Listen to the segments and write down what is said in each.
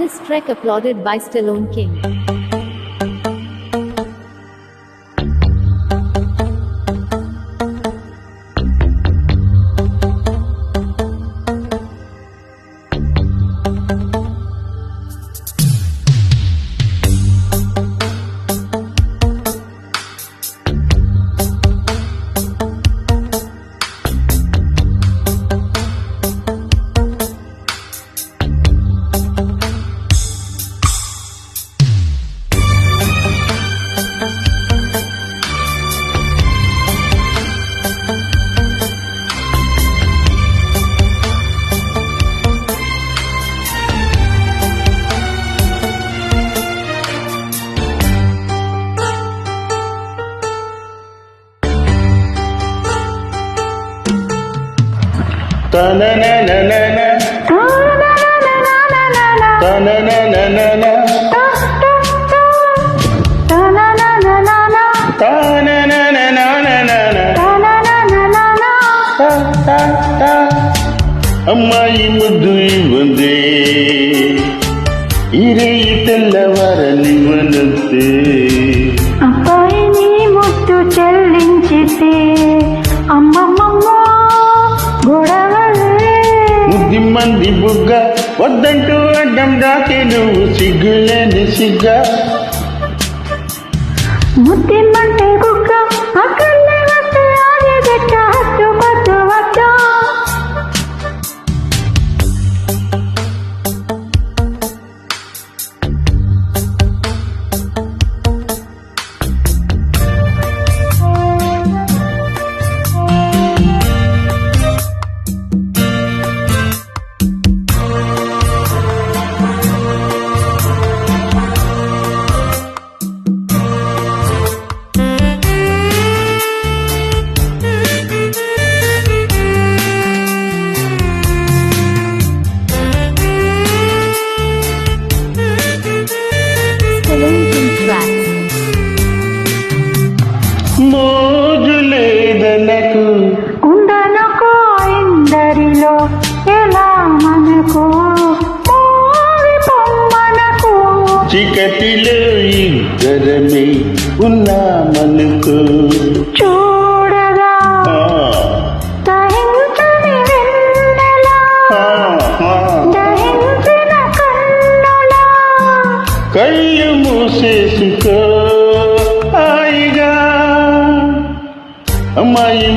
This trek applauded by Stallone King. అమ్మాయి ముద్దు ఇవ్వందే ఇరేయి తెల్లవారనివ్వనంతే అబ్బాయిని మంది బుగ్గ వద్దంటూ అడ్డం దాకే నువ్వు సిగ్గులేని సిగ్గ. ముద్దిమ్మంటే కుక్క అక్కడే వస్తే ఆగే బిడ్డ చీకటిలో ఇద్దరమే ఉన్నామనుకో చూడగా దహించని వెన్నెలా. దహించిన కన్నులా? కళ్ళు మూసేసుకో హాయిగా. అమ్మాయి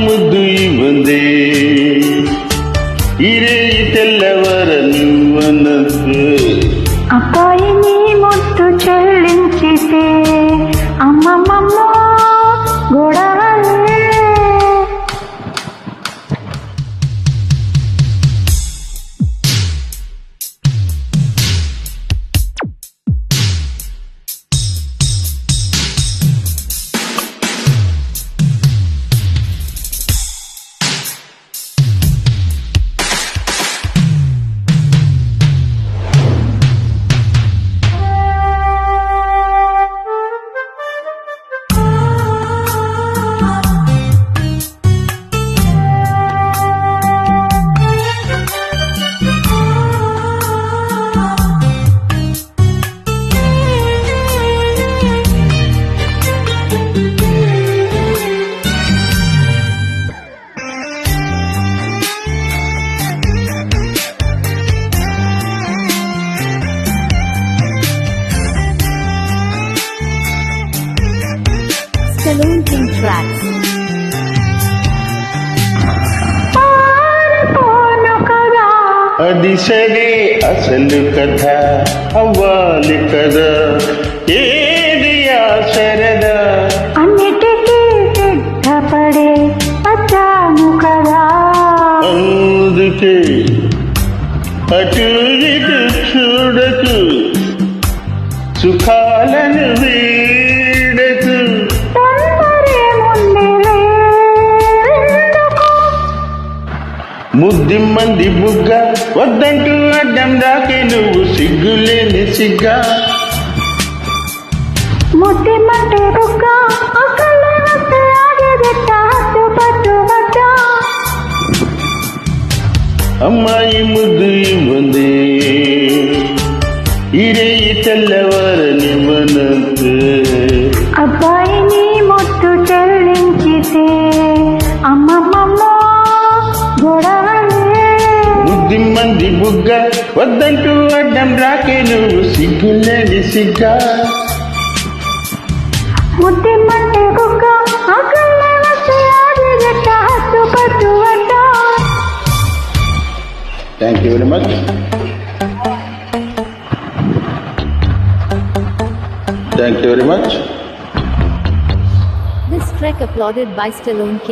Stallone King tracks. అది సరే అసలు కథ అవ్వాలి కదా ఏది ఆ సరదా అన్నిటికీ సిద్ధపడే వచ్చాను కదా అందుకే అటు ఇటు చూడకు. సుఖాలను ముద్ది మంది బుగ్గ వద్దంటూ అడ్డం దాకే నువ్వు సిగ్గులేని సిగ్గా. పట్టు వద్దా అమ్మాయి ముద్దు ఇవ్వంది ఈ రేయి తెల్లవారనివ్వనంతే అబ్బాయిని వద్దంటూ అడ్డం రాకే నువ్వు సిగ్గులేని సిగ్గా ముద్దిమ్మంటే కుక్క ఆకల్లే వస్తే ఆది గట్ట హద్దు పట్టు వడ్డ thank you very much thank you very much This trek applauded by Stallone King.